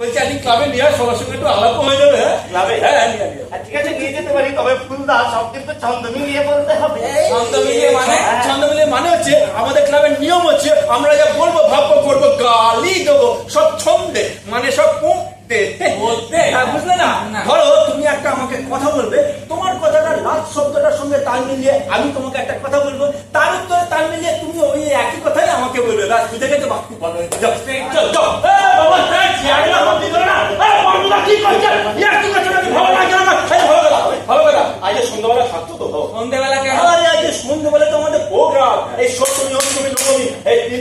বলছি আজকে ক্লাবে নিয়ে সবার সঙ্গে একটু আলাপ হয়ে যাবে হ্যাঁ ক্লাবে? হ্যাঁ আয়। আর ঠিক আছে নিয়ে যেতে পারি তবে ফুলদা সব কিন্তু ছন্দ মিলিয়ে বলতে হবে ছন্দ মিলিয়ে মানে হ্যাঁ। ছন্দ মিলিয়ে মানে হচ্ছে আমাদের ক্লাবের নিয়ম হচ্ছে আমরা যা বলব ভাববো করব গালি দেবো সব ছন্দে মানে সব পড়তে বলতে? হ্যাঁ, বুঝলে না না। ধরো তুমি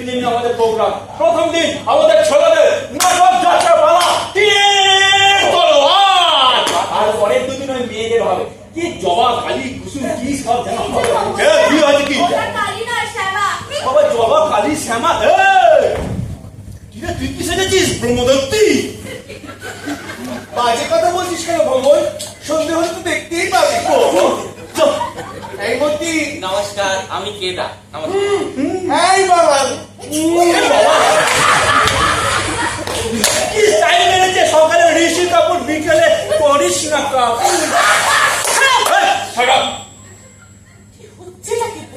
দিন আমাদের প্রোগ্রাম। প্রথম দিন আমাদের ছেলেদের নাটক যাত্রা পালা। আর পরের দুদিন ওই মেয়েদের হবে। কি জবা কালী কুসুম কি সব জানা কি হয়েছে বাবা জবা কালী শ্যামা তুই কি সেজেছিস ব্রহ্মদত্তী? বাজে কথা বলছিস কেন ভগবান? সন্ধে হলে তো দেখতেই পাবি। এই মতি নমস্কার আমি কেদা। নমস্কার। এই বাবা কি স্টাইল মেরেছে সকালে ঋষি কাপুর বিকেলে কাপুর।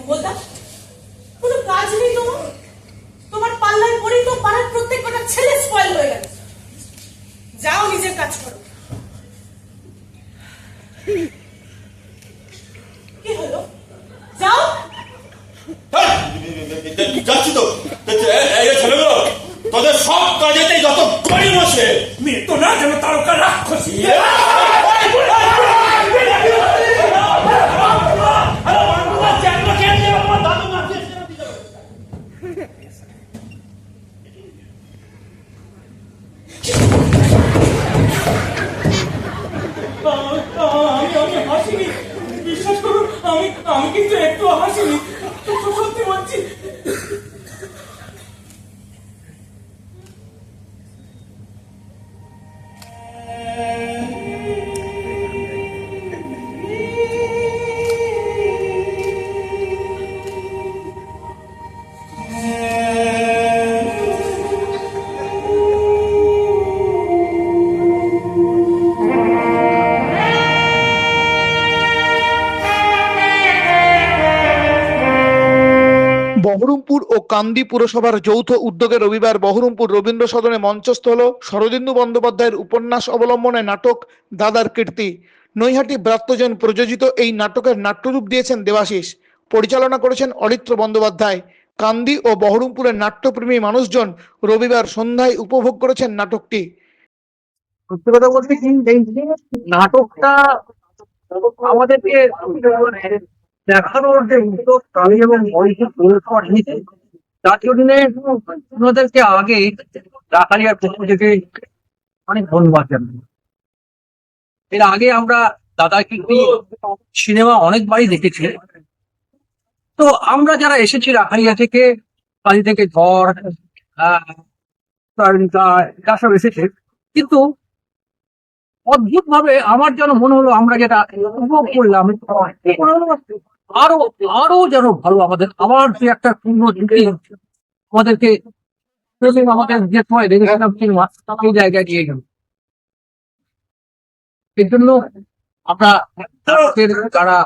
বলদা কোনো কাজ নেই তোমার? তোমার পাল্লায় পড়েই তো পাড়ার প্রত্যেক কটা ছেলে স্পয়েল হয়ে গেল যাও নিজের কাজ করো কি হলো যাও এই, যাচ্ছি তো যাচ্ছি, এই, এই যে ছেলেগুলো তোদের সব কাজেতে যত গরিব আছে মৃত্যু না যেন তারকা রাক্ষসী আমি আমি হাসিনি বিশ্বাস করুন আমি আমি কিন্তু একটু হাসিনি সত্যি বলছি। ও কান্দি পুরসভার যৌথ উদ্যোগে রবিবার বহরমপুর রবীন্দ্র সদনে মঞ্চস্থ হল শরদিন্দু বন্দ্যোপাধ্যায়ের উপন্যাস অবলম্বনে নাটক দাদার কীর্তি। নৈহাটি ব্রাত্যজন প্রযোজিত এই নাটকের নাট্যরূপ দিয়েছেন দেবাশিস। পরিচালনা করেছেন অরিত্র বন্দ্যোপাধ্যায়। কান্দি ও বহরমপুরের নাট্যপ্রেমী মানুষজন রবিবার সন্ধ্যায় উপভোগ করেছেন নাটকটি। সত্যি কথা বলতে কি নাটকটা আমাদেরকে দেখানোর যে উদ্যোগ কালী এবং পুরস্কার নিতে তার জন্য আগে রাখালিয়ার পক্ষ থেকে অনেক ধন্যবাদ জানাই এর আগে আমরা দাদা কীর্তি সিনেমা অনেকবারই দেখেছি। তো আমরা যারা এসেছি রাখালিয়া থেকে, কালী থেকে ঝড়, আহ সব এসেছে, কিন্তু অদ্ভুত ভাবে আমার যেন মনে হলো আমরা যেটা উপভোগ করলাম আরও আরও যেন ভালো আমাদের আবার যে একটা পূর্ণ দিকে আমাদেরকে আমাদের যে সময় দেখেছিলাম সিনেমা সেই জায়গায় নিয়ে গেল এর আমরা যারা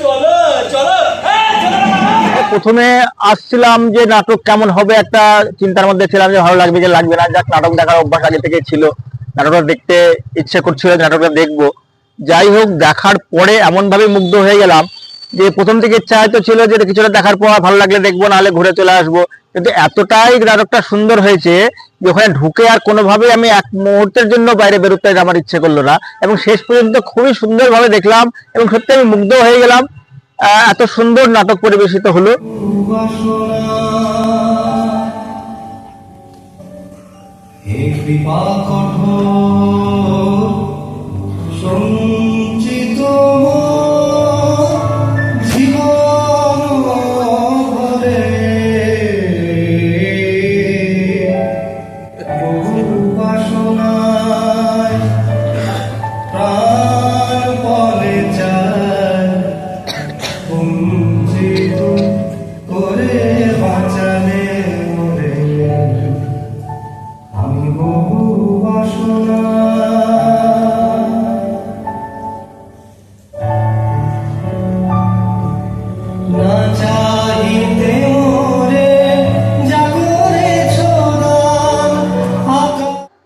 চলো চলো। প্রথমে আসছিলাম যে নাটক কেমন হবে একটা চিন্তার মধ্যে ছিলাম যে ভালো লাগবে যে লাগবে না। যাক, নাটক দেখার অভ্যাস আগে থেকে ছিল। নাটকটা দেখতে ইচ্ছে করছিল নাটকটা দেখব। যাই হোক, দেখার পরে এমন ভাবে মুগ্ধ হয়ে গেলাম যে প্রথম থেকে ইচ্ছা হয়তো ছিল যে কিছুটা দেখার পর ভালো লাগলে দেখব, নাহলে ঘুরে চলে আসব। কিন্তু এতটাই নাটকটা সুন্দর হয়েছে যে ওখানে ঢুকে আর কোনোভাবেই আমি এক মুহূর্তের জন্য বাইরে বেরোতে আমার ইচ্ছে করল না। এবং শেষ পর্যন্ত খুবই সুন্দরভাবে দেখলাম এবং সত্যি আমি মুগ্ধ হয়ে গেলাম। এত সুন্দর নাটক পরিবেশিত হলো। কৃপা কঠোর।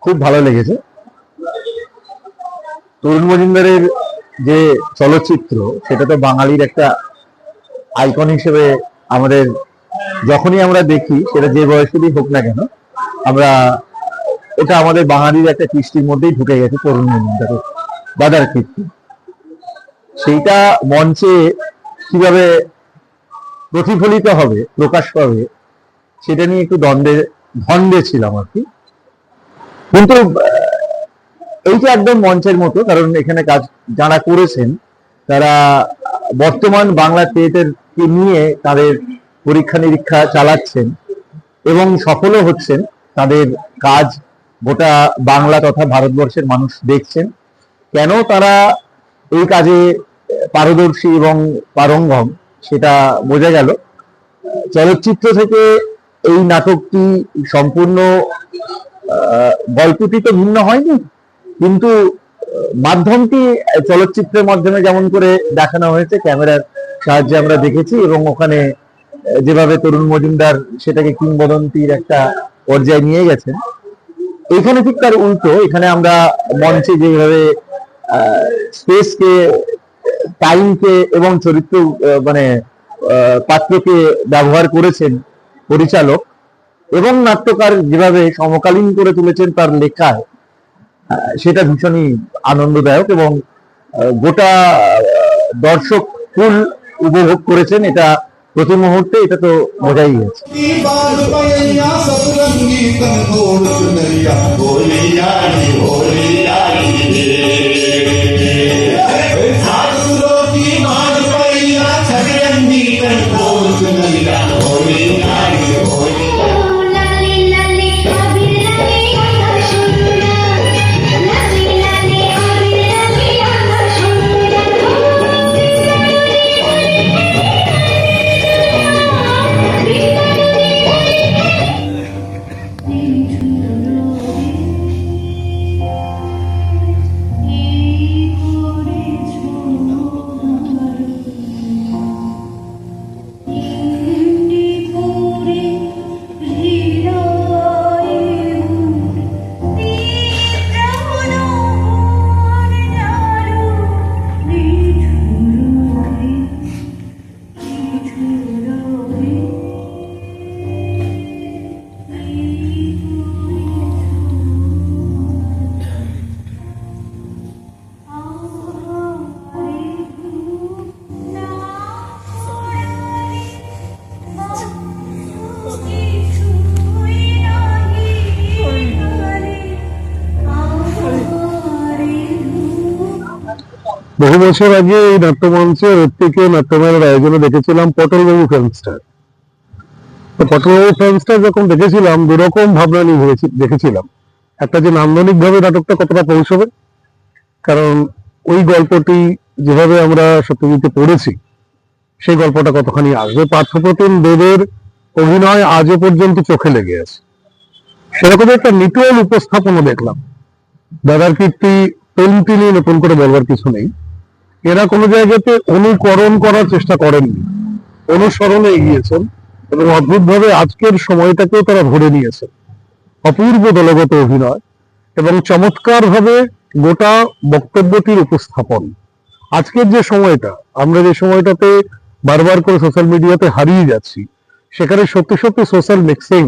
খুব ভালো লেগেছে। তরুণ মজুমদারের যে চলচ্চিত্র, সেটা তো বাঙালির একটা আইকন হিসেবে আমাদের, যখনই আমরা দেখি, সেটা যে বয়সেরই হোক না কেন, আমরা এটা আমাদের বাঙালির একটা কৃষ্টির মধ্যেই ঢুকে গেছে তরুণ মজুমদারের দাদার কীর্তি সেইটা মঞ্চে কীভাবে প্রতিফলিত হবে, প্রকাশ পাবে, সেটা নিয়ে একটু দ্বন্দ্বে ধন্দে ছিলাম আর কি। কিন্তু এইটা একদম মঞ্চের মতো, কারণ এখানে কাজ, যারা করেছেন, তারা বর্তমান বাংলা থিয়েটারকে নিয়ে তাদের পরীক্ষা নিরীক্ষা চালাচ্ছেন এবং সফলও হচ্ছেন, তাদের কাজ গোটা বাংলা তথা ভারতবর্ষের মানুষ দেখছেন। কেন তারা এই কাজে পারদর্শী এবং পারঙ্গম, সেটা বোঝা গেল। চলচ্চিত্র থেকে এই নাটকটি সম্পূর্ণ গল্পটি তো ভিন্ন হয়নি, কিন্তু মাধ্যমটি চলচ্চিত্রের মাধ্যমে যেমন করে দেখানো হয়েছে, ক্যামেরার সাহায্যে আমরা দেখেছি এবং ওখানে যেভাবে তরুণ মজুমদার সেটাকে কিংবদন্তির একটা পর্যায়ে নিয়ে গেছেন। এখানে ঠিক তার উল্টো, এখানে আমরা মঞ্চে যেভাবে স্পেসকে, টাইমকে এবং চরিত্র মানে পাত্রকে ব্যবহার করেছেন পরিচালক এবং নাট্যকার যেভাবে সমকালীন করে তুলেছেন তার লেখায় সেটা ভীষণই আনন্দদায়ক এবং গোটা দর্শক ফুল উপভোগ করেছেন। এটা প্রতি মুহূর্তে এটা তো বোঝাই গেছে बाल বহু বছর আগে এই নাট্যমঞ্চে ঋত্বিকে নাট্যমেলার আয়োজনে দেখেছিলাম পটলবাবু ফিল্মস্টার তো পটলবাবু ফিল্মস্টার যখন দেখেছিলাম, দুরকম ভাবনা নিয়ে দেখেছিলাম। একটা যে নান্দনিক ভাবে নাটকটা কতটা পৌঁছবে কারণ ওই গল্পটি যেভাবে আমরা সত্যজিতে পড়েছি, সেই গল্পটা কতখানি আসবে? পার্থপ্রতিম দেবের অভিনয় আজও পর্যন্ত চোখে লেগে আছে। সেরকম একটা নিটোল উপস্থাপনা দেখলাম। দাদার কীর্তি পেন্টি নিয়ে নতুন করে বলবার কিছু নেই। এরা কোনো জায়গাতে অনুকরণ করার চেষ্টা করেননি। অনুসরণে এগিয়েছেন এবং অদ্ভুতভাবে আজকের সময়টাকেও তারা ধরে নিয়েছেন। অপূর্ব দলগত অভিনয় এবং চমৎকার ভাবে গোটা বক্তব্যটির উপস্থাপন। আজকের যে সময়টা, আমরা যে সময়টাতে বারবার করে সোশ্যাল মিডিয়াতে হারিয়ে যাচ্ছি, সেখানে সত্যি সত্যি সোশ্যাল মিক্সিং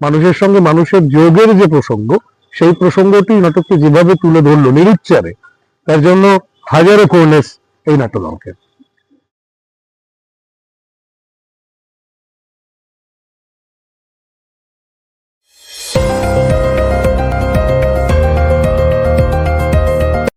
মানুষের সঙ্গে মানুষের যোগের যে প্রসঙ্গ, সেই প্রসঙ্গটি নাটককে যেভাবে তুলে ধরলো নিরুচ্চারে, তার জন্য হাজারো কোর্নেস এই অঙ্কের